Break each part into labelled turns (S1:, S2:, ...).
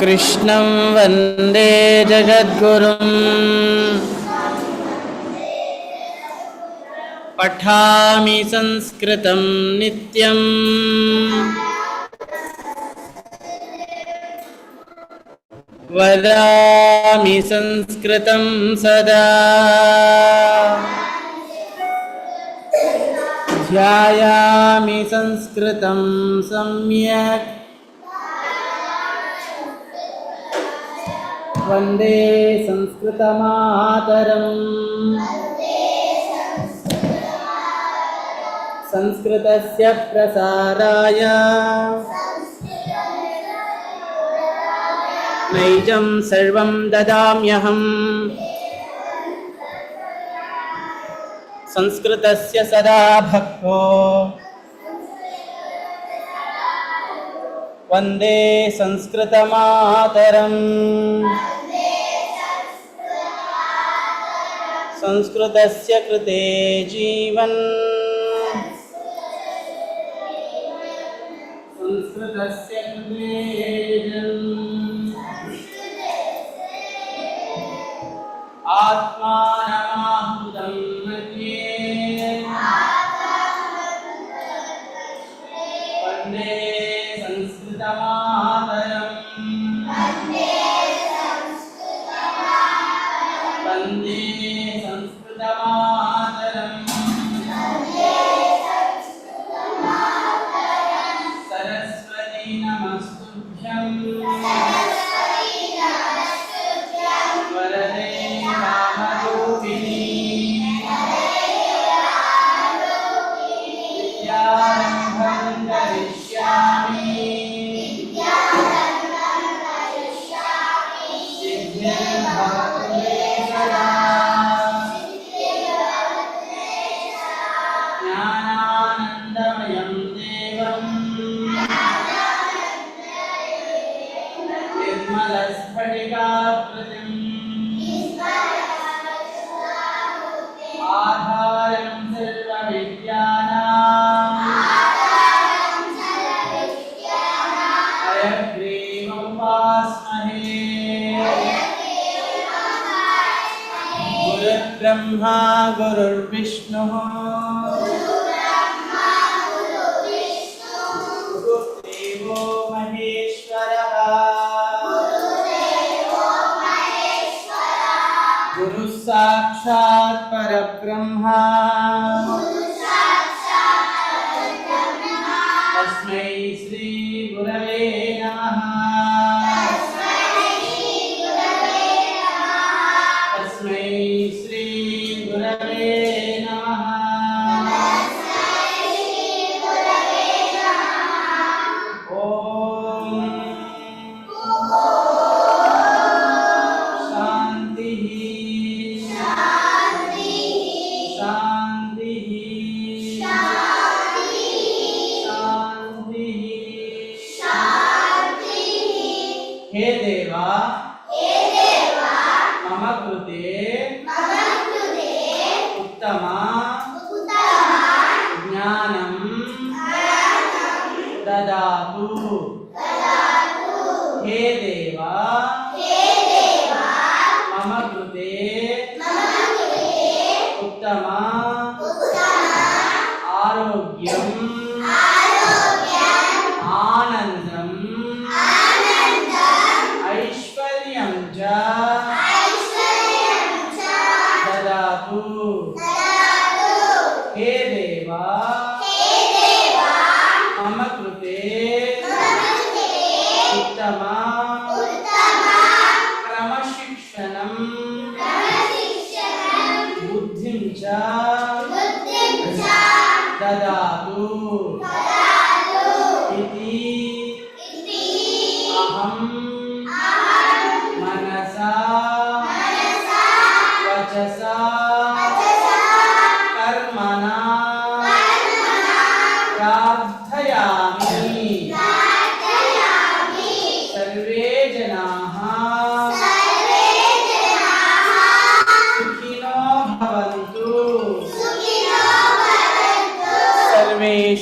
S1: कृष्णं वन्दे जगद्गुरुम् पठामि संस्कृतं नित्यम् वदामि संस्कृतं सदा ध्यायामि संस्कृतं सम्यक् वन्दे संस्कृतमातरम् संस्कृतस्य प्रसाराय नैजं सर्वं ददाम्यहम् संस्कृतस्य सदा भक्तो वन्दे संस्कृतमातरम् संस्कृतस्य कृते जीवन् संस्कृतस्य Namaste. Namaste. गुरुर्ब्रह्मा गुरुर्विष्णुः गुरुदेवो साक्षात् परब्रह्मा।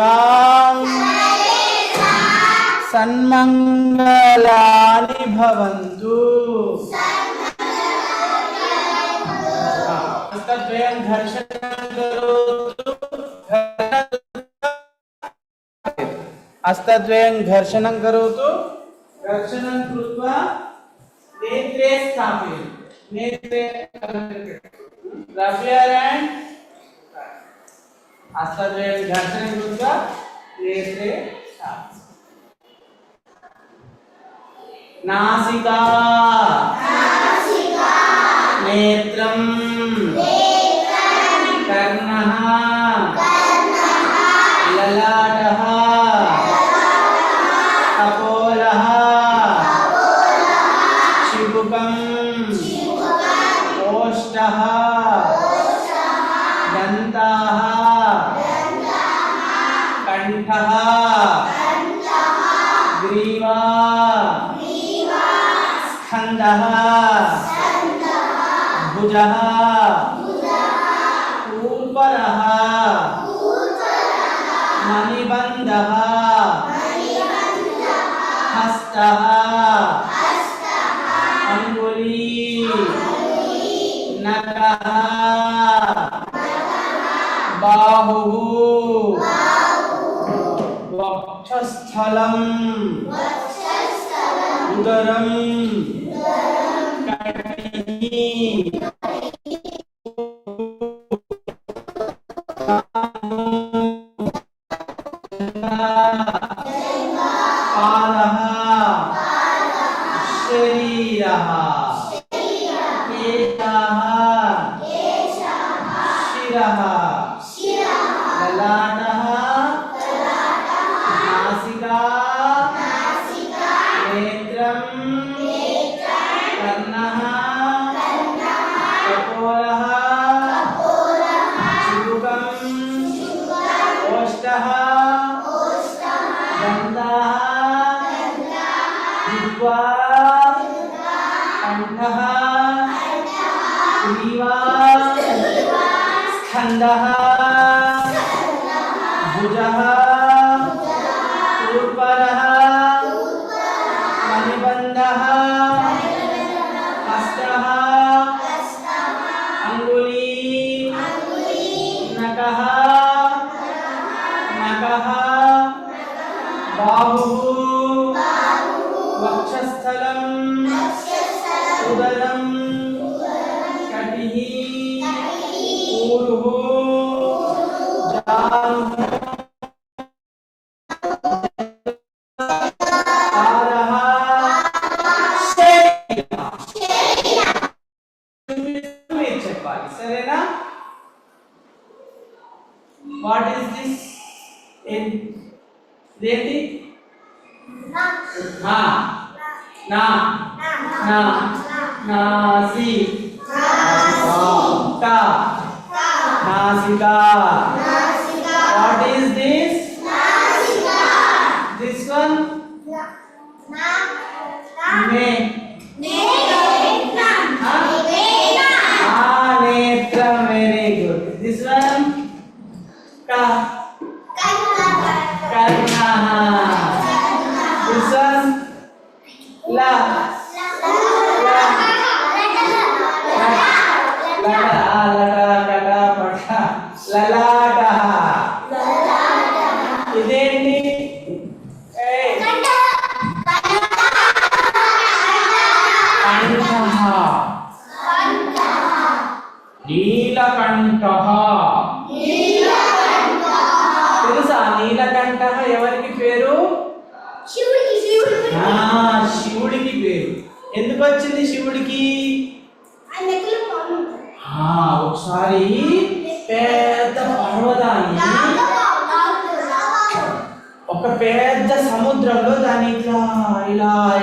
S1: तेषां सन्मङ्गलानि भवन्तु हस्तद्वयं घर्षणं करोतु हस्तद्वयं घर्षणं करोतु घर्षणं कृत्वा नेत्रे स्थापयतु नेत्रे द्रव्यारायण आसपास जो है घर्षण विरोध का नासिका। नासिका। नेत्रम। शब्दः भुजः। ऊपरः मणिबन्धः। हस्तः। अङ्गुली। नखः। बाहुः। 이 아, বুঝাহা বুঝাহা మీరు చెప్పాలి సరేనా వాట్ ఈస్ దిస్ ఇదేంటి నా నా నా నాసి కా నాసికా what is this this one మే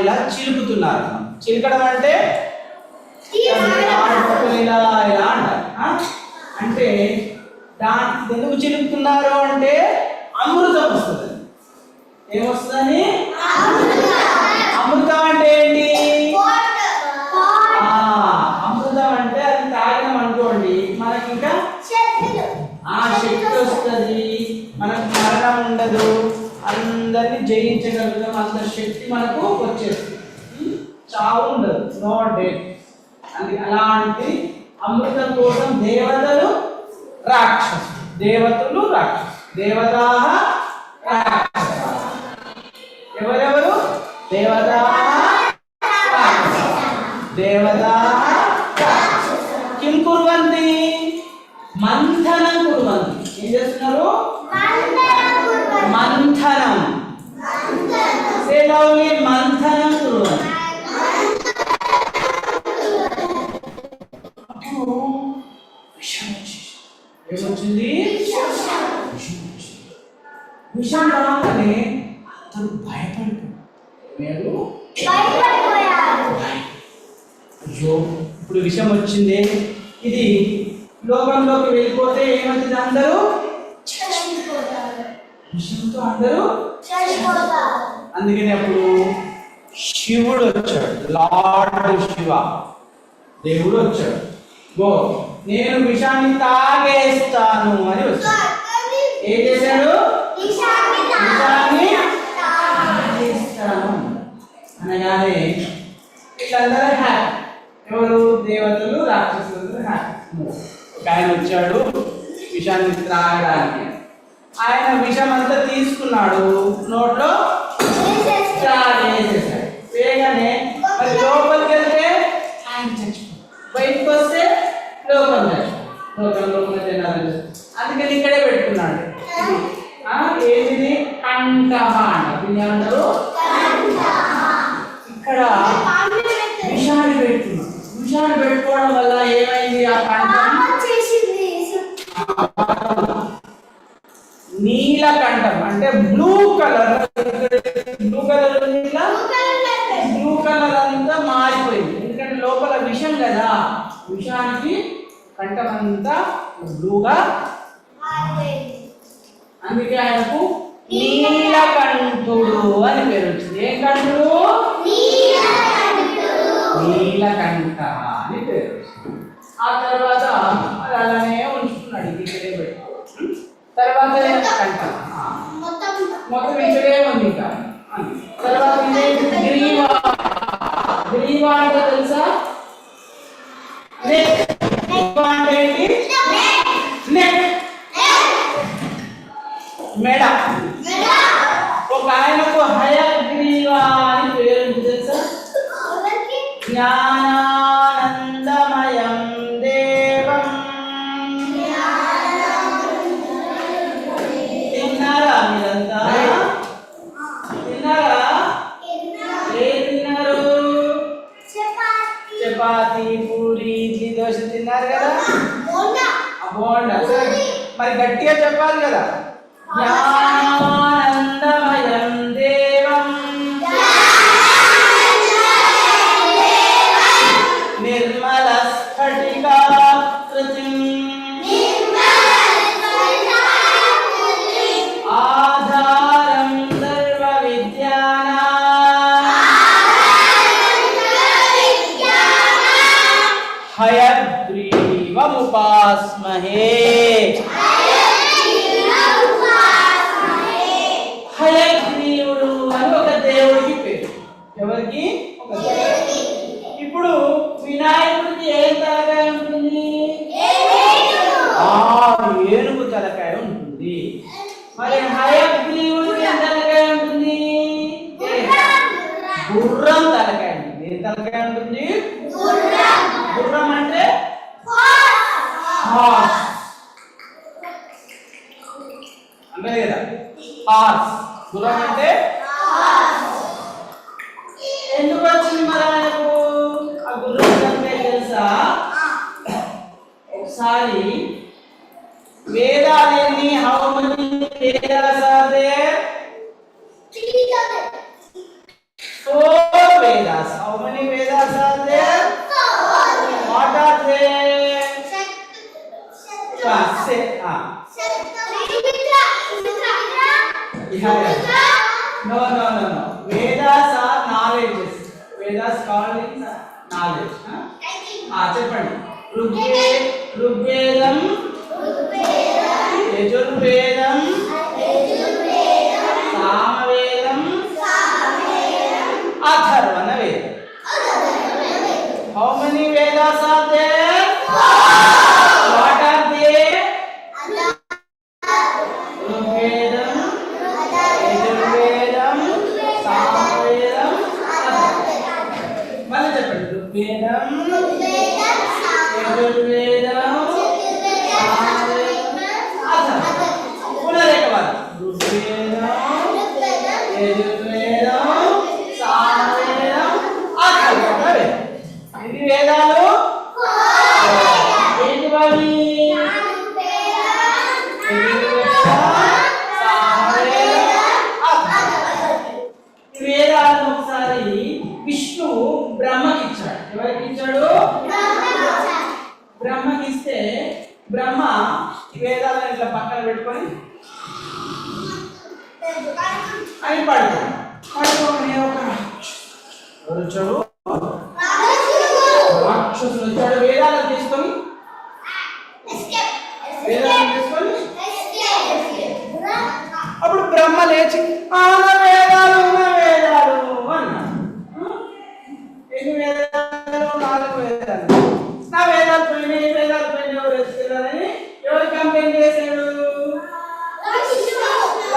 S1: ఇలా చిలుకుతున్నారు. చిలకడం అంటే? ఆడపక్కలు ఇలా ఇలా అంటారు. ఆ? అంటే దాని ఎందుకు చిలుకుతున్నారు అంటే అమృతం వస్తుంది. ఏమొస్తుందని అమృతం అంటే ఏంటి ఆ, అమృతం అంటే అది తాగినాం అనుకోండి మనకి ఇంకా ఆ శక్తి వస్తుంది మనకు మరణం ఉండదు అందరినీ జయించగలుగుతాం అంత శక్తి మనకు వచ్చేస్తుంది. చావు ఉండదు. నో డెత్ అది అలాంటి అమృతం కోసం దేవతలు రాక్షసులు. దేవతలు రాక్షసులు. దేవతా రాక్షసులు. ఎవరెవరు? దేవతా దేవతా విషయంతో అందరూ అందుకని అప్పుడు శివుడు వచ్చాడు. లార్డ్ శివ. దేవుడు వచ్చాడు. గో నేను విషాన్ని తాగేస్తాను అని వచ్చాడు. ఏం చేశాడు? విషాన్ని తాగేస్తాను. అనగానే వీళ్ళందరూ హ్యాపీ ఎవరు? దేవతలు రాక్షసులు హ్యాపీ ఒక ఆయన వచ్చాడు విషాన్ని త్రాగడానికి. ఆయన విషం అంతా తీసుకున్నాడు. నోట్లో వేసేసాడు వేయగానే మరి లోపలికి వెళ్తే ఆయన చచ్చిపోయాడు. బయటకు వస్తే లోపల లోపల ఆ తర్వాత అది అలానే ఉంచుకున్నాడు ఇది ఇక్కడే పెట్టుకో తర్వాత కంఠ ఆ. మొత్తం ఇక్కడే ఉంది ఇంకా అని. తర్వాత ఇదేంటి గ్రీవా గ్రీవా అంటే తెలుసా నెక్ గ్రీవా అంటే ఏంటి నెక్ మెడ ఒక ఆయనకు హయగ్రీవా అని పేరు ఉంది తెలుసా జ్ఞానానందమయం చపాతి పూరి ఇడ్లీ దోశ తిన్నారు కదా? బోండా. మరి గట్టిగా చెప్పాలి కదా? జ్ఞానానందమయం. ఎవరికి? ఒక How many ways? ఈ వేదాలను ఇట్లా పక్కన పెట్టుకొని అని పడుతుంది పడుకోని ఒక రాక్షసులు వచ్చాడు.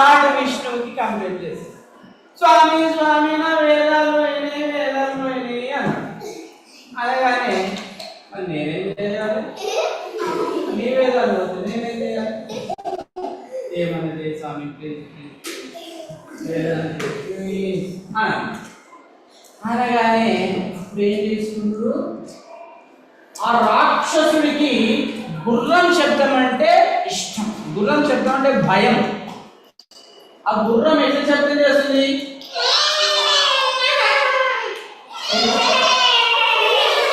S1: లార్డ్ విష్ణువుకి కంప్లైంట్ చేశాడు స్వామి స్వామి నా వేదాలు పోయినాయి వేదాలు పోయినాయి అన్నాడు అనగానే మరి నేనేం చేయాలి? నీ వేదాలు నేనేం చేయాలి? ఏమన్నది స్వామి ప్లీజ్ ప్లీజ్ అనగానే ఏం చేసుకుంటారు? ఆ రాక్షసుడికి గుర్రం శబ్దం అంటే ఇష్టం. గుర్రం శబ్దం అంటే భయం. ఆ గుర్రం ఎట్లా శబ్దం చేస్తుంది?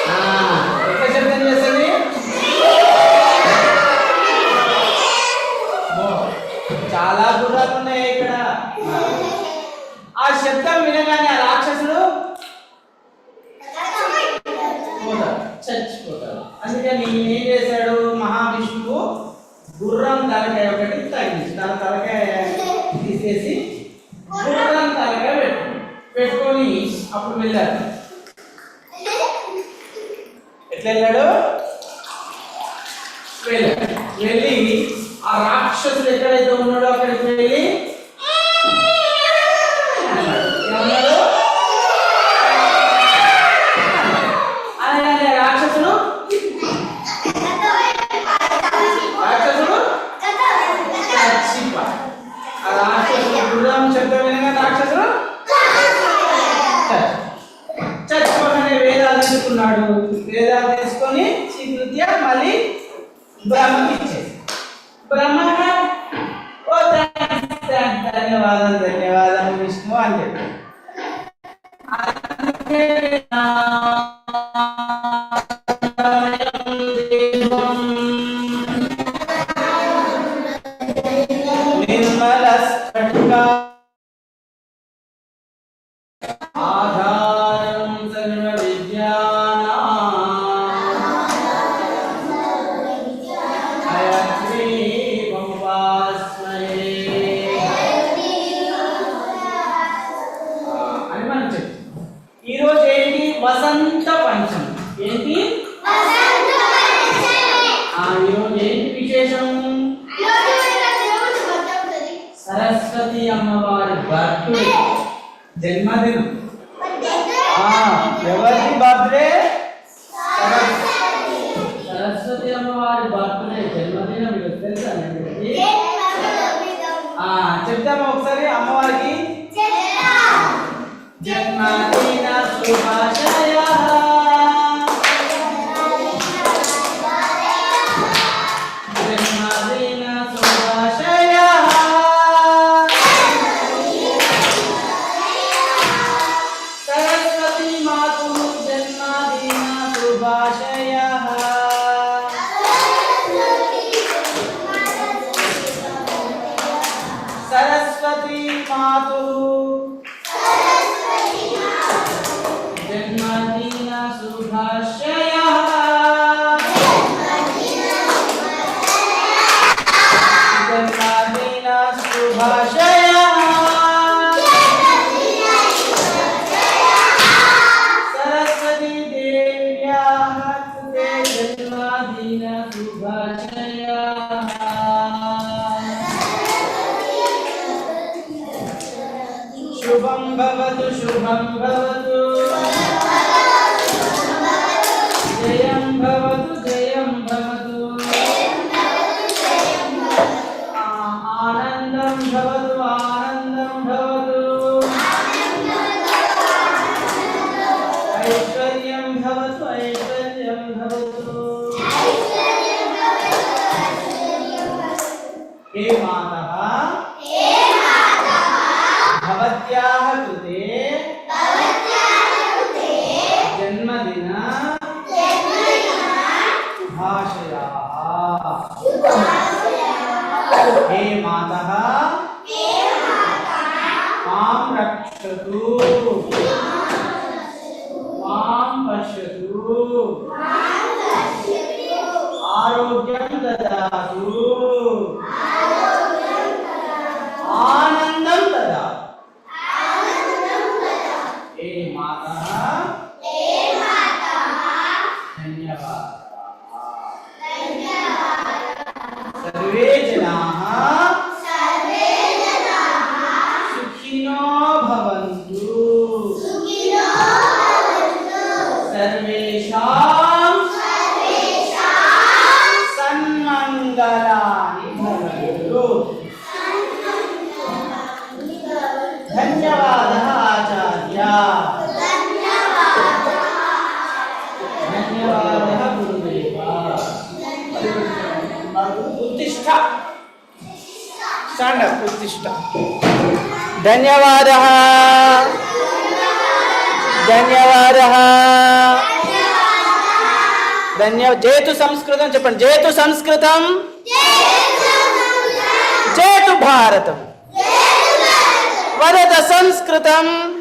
S1: ఆ, ఎట్లా శబ్దం చేస్తుంది? చాలా గుర్రాలు ఉన్నాయి ఇక్కడ. ఆ శబ్దం వినగానే ఆ రాక్షసుడు పోతాడు చచ్చిపోతాడు. అందుకని ఏం చేశాడు మహావిష్ణువు? గుర్రం తలకాయ ఒకటి తగ్గించి తన తలకాయ తీసేసి గుర్రం తలకాయ పెట్టు పెట్టుకొని అప్పుడు వెళ్ళాడు ఎట్లా వెళ్ళాడు వెళ్ళాడు వెళ్ళి ఆ రాక్షసుడు ఎక్కడైతే ఉన్నాడో అక్కడికి తీసుకున్నాడు వేదాలు తీసుకొని శ్రీకృత్య మళ్ళీ బ్రహ్మకి ఇచ్చేసి. బ్రహ్మ ఓ ధన్యవాదం ధన్యవాదాలు ధన్యవాదాలు విష్ణు అని చెప్పాడు. అందుకే madeira. भवतु शुभं भवतु भाषयाः। हे मातः माँ रक्षतु। माँ पश्यतु। आरोग्यं ददातु। సర్వేషాం ధన్యవాద ఆచార్య. ధన్యవాద ఉత్తిష్ట. ఉత్తిష్ట. ధన్యవాద. ధన్యవాదः. ధన్య జేతు సంస్కృతం చెప్పండి. జేతు సంస్కృతం. జేతు భారతం. వరద సంస్కృతం.